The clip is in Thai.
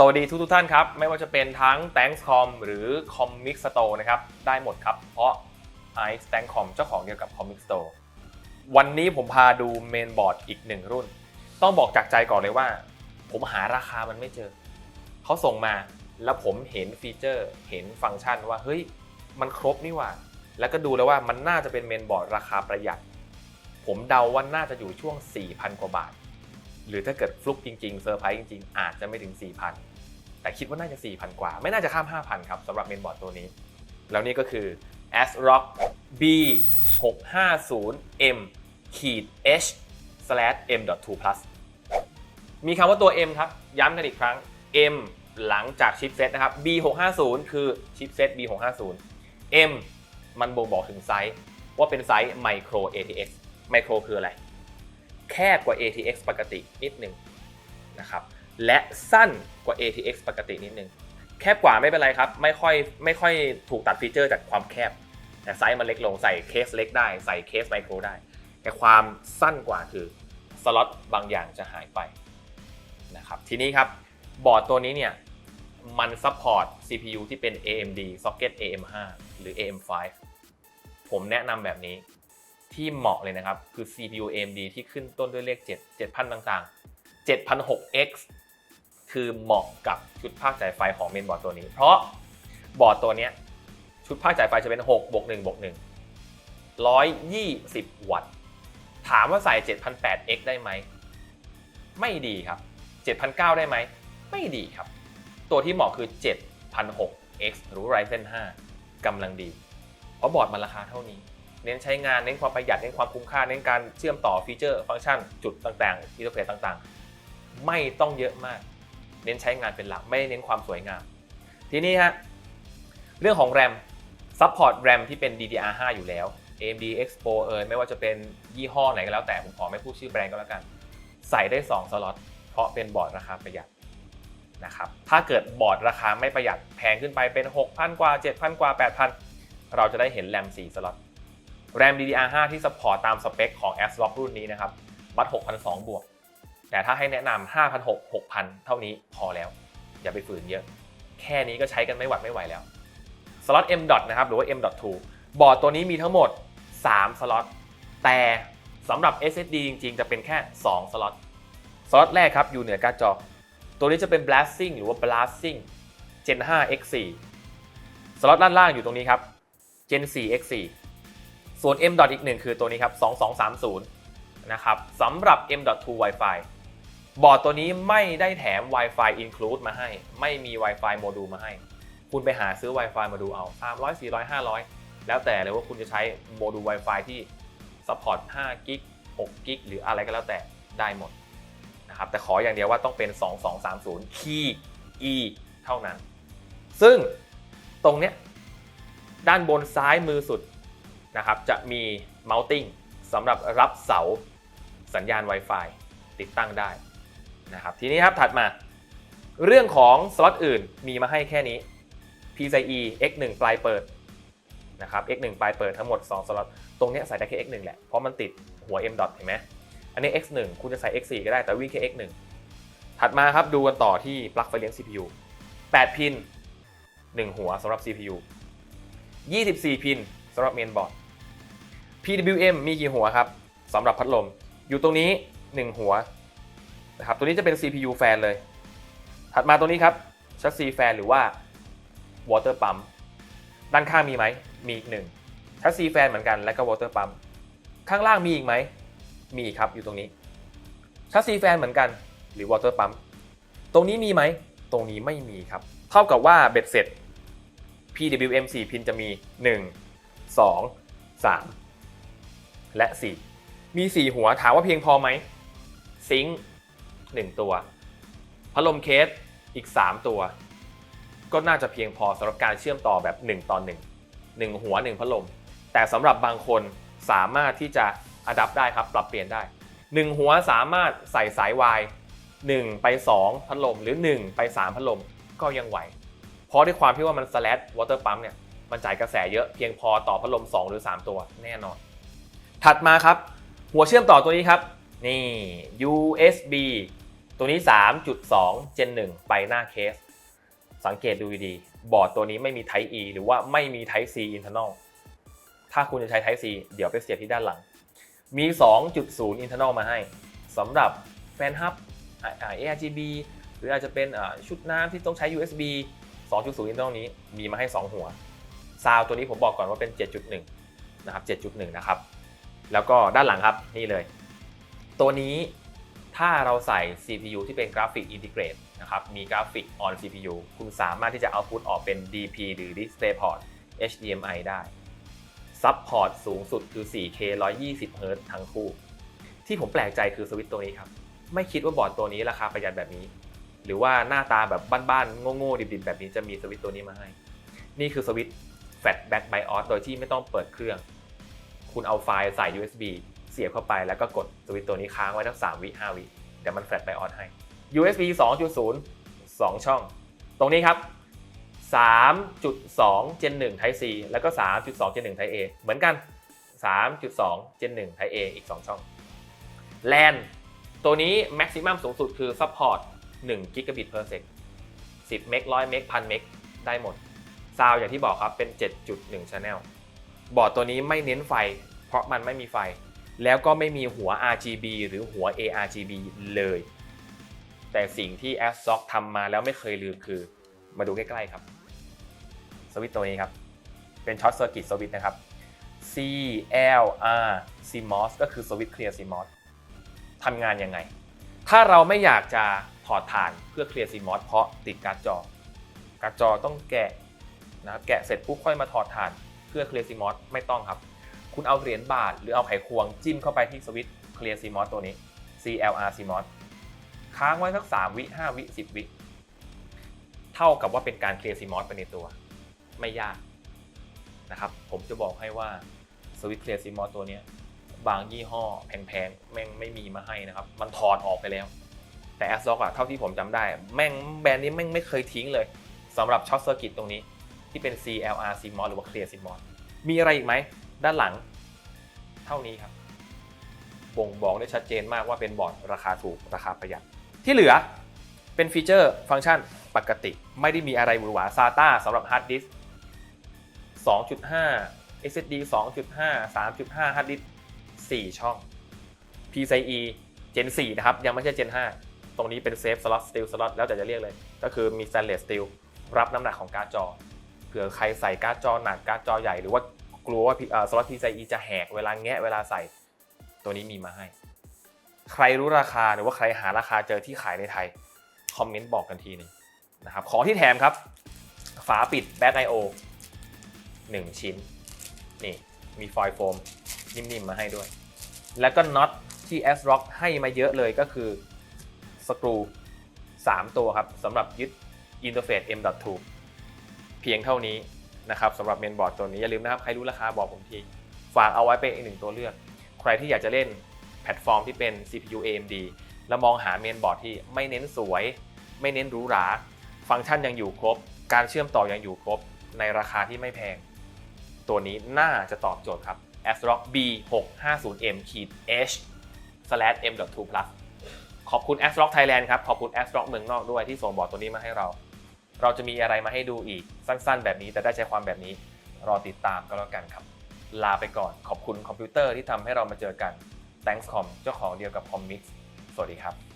สวัสดีทุกทท่านครับ ไม่ว่าจะเป็นทั้ง Thankscom หรือ Comic Store นะครับ ได้หมดครับ เพราะ Ice Thankscom เจ้าของเดียวกับ Comic Store วันนี้ผมพาดูเมนบอร์ดอีกหนึ่งรุ่น ต้องบอกจากใจก่อนเลยว่า ผมหาราคามันไม่เจอ เขาส่งมาแล้วผมเห็นฟีเจอร์ เห็นฟังก์ชันว่าเฮ้ย มันครบนี่หว่า แล้วก็ดูแล้วว่ามันน่าจะเป็นเมนบอร์ดราคาประหยัด ผมเดาว่าน่าจะอยู่ช่วง 4,000 กว่าบาท หรือถ้าเกิดฟลุกจริงๆเซอร์ไพรส์จริงๆ อาจจะไม่ถึง 4,000 แต่คิดว่าน่าจะ 4,000 กว่า ไม่น่าจะข้าม 5,000 ครับสำหรับเมนบอร์ดตัวนี้ แล้วนี่ก็คือ ASRock B 6 5 0 M ขีด H slash M.2 plus มีคำว่าตัว M ครับ ย้ำกันอีกครั้ง M หลังจากชิปเซตนะครับ B 6 5 0คือชิปเซต B 6 5 0 M มันบ่งบอกถึงไซส์ว่าเป็นไซส์ Micro ATX Micro คืออะไร แคบกว่า ATX ปกตินิดหนึ่งนะครับและสั้นกว่า ATX ปกตินิดหนึ่งแคบกว่าไม่เป็นไรครับไม่ค่อยไม่ค่อยถูกตัดฟีเจอร์จากความแคบ แต่ไซส์มันเล็กลงใส่เคสเล็กได้ใส่เคสไมโครได้ แต่ความสั้นกว่าคือสล็อตบางอย่างจะหายไปนะครับทีนี้ครับบอร์ดตัวนี้เนี่ยมันซัพพอร์ต CPU ที่เป็น AMD Socket AM5 หรือ AM5 ผมแนะนำแบบนี้ ที่เหมาะเลยนะครับ คือ CPU AMD ที่ขึ้นต้นด้วยเลข 7 7,000 ต่างๆ 7,006X คือเหมาะกับชุดภาคจ่ายไฟของเมนบอร์ดตัวนี้ เพราะบอร์ดตัวนี้ชุดภาคจ่ายไฟจะเป็น 6 บวก 1 บวก 1 120 วัตต์ ถามว่าใส่ 7,008X ได้ไหม ไม่ดีครับ 7,009 ได้ไหม ไม่ดีครับ ตัวที่เหมาะคือ 7,006X หรือ Ryzen 5กำลังดี เพราะบอร์ดมันราคาเท่านี้ เน้นใช้งานเน้นความประหยัดเน้นความคุ้มค่าเน้นการเชื่อมต่อฟีเจอร์ฟังก์ชัน จุดต่างๆอินเทอร์เฟซต่างๆ ไม่ต้องเยอะมาก เน้นใช้งานเป็นหลักไม่ได้เน้นความสวยงาม ทีนี้ฮะเรื่องของ RAM ซัพพอร์ต RAM ที่เป็น DDR5 อยู่แล้ว AMD Expo เอยไม่ว่าจะเป็นยี่ห้อไหนก็แล้วแต่ผมขอไม่พูดชื่อแบรนด์ก็แล้วกัน ใส่ได้ 2 สล็อตเพราะเป็นบอร์ดราคาประหยัดนะครับถ้าเกิดบอร์ดราคาไม่ประหยัดแพงขึ้นไปเป็น 6,000 กว่า 7,000 กว่า 8,000 เราจะได้เห็น RAM 4สล็อต RAM DDR5 ที่สปอร์ตตามสเปคของ ASRock รุ่นนี้นะครับ บัต6,200บวก แต่ถ้าให้แนะนำ5,600 6,000 เท่านี้พอแล้ว อย่าไปฝืนเยอะ แค่นี้ก็ใช้กันไม่หวัดไม่ไหวแล้ว สล็อต M. นะครับ หรือว่า M.2 บอร์ดตัวนี้มีทั้งหมด 3 สล็อต แต่สำหรับ SSD จริงๆ จะเป็นแค่ 2 สล็อต สล็อตแรกครับ อยู่เหนือการ์ดจอ ตัวนี้จะเป็น blasting หรือว่า blasting Gen 5 X4 สล็อตด้านล่างอยู่ตรงนี้ครับ Gen 4 X4 ส่วน M. อีกหนึ่งคือตัวนี้ครับ 2230 นะครับสำหรับ M.2 Wi-Fi บอร์ดตัวนี้ไม่ได้แถม Wi-Fi include มาให้ ไม่มี Wi-Fi โมดูลมาให้ คุณไปหาซื้อ Wi-Fi มาดูเอา 300 400 500 แล้วแต่เลยว่าคุณจะใช้โมดูล Wi-Fi ที่ support 5กิก6กิกหรืออะไรก็แล้วแต่ได้หมดนะครับแต่ขออย่างเดียวว่าต้องเป็น 2230 Key E เท่านั้น ซึ่งตรงเนี้ยด้านบนซ้ายมือสุด นะครับจะมี mounting สำหรับรับเสาสัญญาณ Wi-Fi ติดตั้งได้นะครับทีนี้ครับถัดมา เรื่องของสล็อตอื่นมีมาให้แค่นี้ PCIe X1 ปลายเปิดนะครับ X1 ปลายเปิดทั้งหมด 2 สล็อต ตรงนี้ใส่ได้แค่ X1 แหละ เพราะมันติดหัว M. เห็นไหม อันนี้ X1 คุณจะใส่ X4 ก็ได้แต่วิ่งแค่ X1 ถัดมาครับดูกันต่อที่ปลั๊กไฟเลี้ยง CPU 8 พิน 1 หัวสำหรับ CPU 24 พินสำหรับเมนบอร์ด PWM มีกี่หัวครับสำหรับพัดลม อยู่ตรงนี้ 1 หัวนะครับตัวนี้จะเป็น CPU แฟนเลย ถัดมาตัวนี้ครับชักซีแฟนหรือว่า water pump ด้านข้างมีไหมมีอีกหนึ่งชักซีแฟนเหมือนกันแล้วก็ water pump ข้างล่างมีอีกไหมมีครับอยู่ตรงนี้ชักซีแฟนเหมือนกันหรือ water pump ตรงนี้มีไหมตรงนี้ไม่มีครับ เท่ากับว่าเบ็ดเสร็จ PWM 4 พินจะมี 1 2 3 และ 4 มี 4 หัวถามว่าเพียงพอไหมซิงค์1ตัว พัดลมเคสอีก 3 ตัว ก็น่าจะเพียงพอสำหรับการเชื่อมต่อแบบ 1 ต่อ 1 1 หัว 1 พัดลม แต่สำหรับบางคนสามารถที่จะอัดับได้ครับ ปรับเปลี่ยนได้ 1 หัวสามารถใส่สายวาย1ไป 2 พัดลมหรือ 1 ไป 3 พัดลมก็ยังไหว เพราะด้วยความที่ว่ามัน slash water pump เนี่ยมันจ่ายกระแสเยอะเพียงพอต่อพัดลม 2 หรือ 3 ตัวแน่นอน ถัดมาครับ หัวเชื่อมต่อตัวนี้ครับ นี่ USB ตัวนี้ 3.2 Gen 1 ไปหน้าเคส สังเกตดูดีบอร์ดตัวนี้ไม่มี Type E หรือว่าไม่มี Type C internal ถ้าคุณจะใช้ Type C เดี๋ยวไปเสียบที่ด้านหลัง มี 2.0 internal มาให้สำหรับแฟนฮับ ARGB หรืออาจจะเป็นชุดน้ำที่ต้องใช้ USB 2.0 internal นี้มีมาให้ 2 หัว ซาวตัวนี้ผมบอกก่อนว่าเป็น 7.1 นะครับ 7.1 นะครับ แล้วก็ด้านหลังครับนี่เลย ตัวนี้ถ้าเราใส่ CPU ที่เป็นกราฟิกอินทิเกรตนะครับ มีกราฟิก on CPU คุณสามารถที่จะ output ออกเป็น DP หรือ DisplayPort HDMI ได้ซัพพอร์ตสูงสุดคือ 4K 120 Hz ทั้งคู่ ที่ผมแปลกใจคือสวิตช์ตัวนี้ครับ ไม่คิดว่าบอร์ดตัวนี้ราคาประหยัดแบบนี้ หรือว่าหน้าตาแบบบ้านๆ โง่ๆ ดิบๆ แบบนี้จะมีสวิตช์ตัวนี้มาให้ นี่คือสวิตช์ Fat Back BIOS โดยที่ไม่ต้องเปิดเครื่อง คุณเอาไฟล์ใส่ USB เสียบเข้าไปแล้วก็กดสวิตช์ตัวนี้ค้างไว้ทั้ง3วิ5วิเดี๋ยวมัน Flat BIOS ให้ USB 2.0 2 ช่อง ตรงนี้ครับ 3.2 Gen 1 Type C แล้วก็ 3.2 Gen 1 Type A เหมือนกัน 3.2 Gen 1 Type A อีก 2 ช่อง LAN ตัวนี้ maximum สูงสุดคือ support 1 gigabit per sec 10 เมก100 เมก1,000เมกได้หมด ซาวอย่างที่บอกครับเป็น 7.1 channel บอร์ดตัวนี้ไม่เน้นไฟ เพราะมันไม่มีไฟ แล้วก็ไม่มีหัว RGB หรือหัว ARGB เลย แต่สิ่งที่ a s s o c ทำมาแล้วไม่เคยลืมคือ มาดูใกล้ๆครับ สวิตตัวนี้ครับ เป็นช็อตเซอร์กิตสวิตช์นะครับ CLR CMOS ก็คือสวิตช์เคลียร์ CMOS ทำงานยังไง ถ้าเราไม่อยากจะถอดถ่านเพื่อเคลียร์ CMOS เพราะติดการ์ดจอ การ์ดจอต้องแกะนะครับแกะเสร็จปุ๊บค่อยมาถอดถ่าน เพื่อเคลียร์ CMOS ไม่ต้องครับ คุณเอาเหรียญบาทหรือเอาไขควงจิ้มเข้าไปที่สวิตช์เคลียร์ CMOS ตัวนี้ CLR CMOS ค้างไว้สัก 3 วิ 5 วิ 10 วิ เท่ากับว่าเป็นการเคลียร์ CMOS ไปในตัว ไม่ยากนะครับ ผมจะบอกให้ว่าสวิตช์เคลียร์ CMOS ตัวนี้บางยี่ห้อแพงๆ แม่งไม่มีมาให้นะครับ มันถอดออกไปแล้ว แต่ a s r o c อะเท่าที่ผมจำได้ แม่งแบรนด์นี้แม่งไม่เคยทิ้งเลยสำหรับช็อตเซอร์กิตตรงนี้ ที่เป็น CLR CMOS หรือว่า Clear CMOS มีอะไรอีกไหม ด้านหลัง เท่านี้ครับบ่งบอกได้ชัดเจนมากว่าเป็นบอร์ดราคาถูกราคาประหยัด ที่เหลือเป็นฟีเจอร์ฟังก์ชันปกติ ไม่ได้มีอะไรหวือหวา SATA สำหรับฮาร์ดดิสก์2.5 SSD 2.5 3.5ฮาร์ดดิสก์4ช่อง PCIe Gen 4 นะครับ ยังไม่ใช่ Gen 5 ตรงนี้เป็น Safe Slot Steel Slot แล้วแต่จะเรียกเลย ก็คือมี Stainless Steel รับน้ำหนักของการ์ดจอ เผื่อใครใส่การ์ดจอหนักการ์ดจอใหญ่หรือว่ากลัวว่าสล็อต PCIe จะแหกเวลาแงะเวลาใส่ตัวนี้มีมาให้ ใครรู้ราคาหรือว่าใครหาราคาเจอที่ขายในไทย คอมเมนต์บอกกันทีหนึงนะครับของที่แถมครับ ฝาปิด Back I/O 1ชิ้น นี่มีฟอยล์โฟมนิ่มๆมาให้ด้วย แล้วก็น็อตที่ s r o c k ให้มาเยอะเลยก็คือสกรู 3 ตัวครับสำหรับยึดอินเทอร์เฟซ M.2 เพียงเท่านี้นะครับสำหรับเมนบอร์ดตัวนี้อย่าลืมนะครับใครรู้ราคาบอกผมทีฝากเอาไว้เป็นอีกหนึ่งตัวเลือก ใครที่อยากจะเล่นแพลตฟอร์มที่เป็น CPU AMD แล้วมองหาเมนบอร์ดที่ไม่เน้นสวย ไม่เน้นหรูหรา ฟังก์ชันยังอยู่ครบ การเชื่อมต่อยังอยู่ครบ ในราคาที่ไม่แพง ตัวนี้น่าจะตอบโจทย์ครับ ASRock B650M H M.2 Plus ขอบคุณ ASRock Thailand ครับ ขอบคุณ ASRock เมืองนอกด้วยที่ส่งบอร์ดตัวนี้มาให้เรา เราจะมีอะไรมาให้ดูอีกสั้นๆ แบบนี้ แต่ได้ใจความแบบนี้รอติดตามก็แล้วกันครับ ลาไปก่อนขอบคุณคอมพิวเตอร์ที่ทำให้เรามาเจอกัน Thanks Com เจ้าของเดียวกับ Commix สวัสดีครับ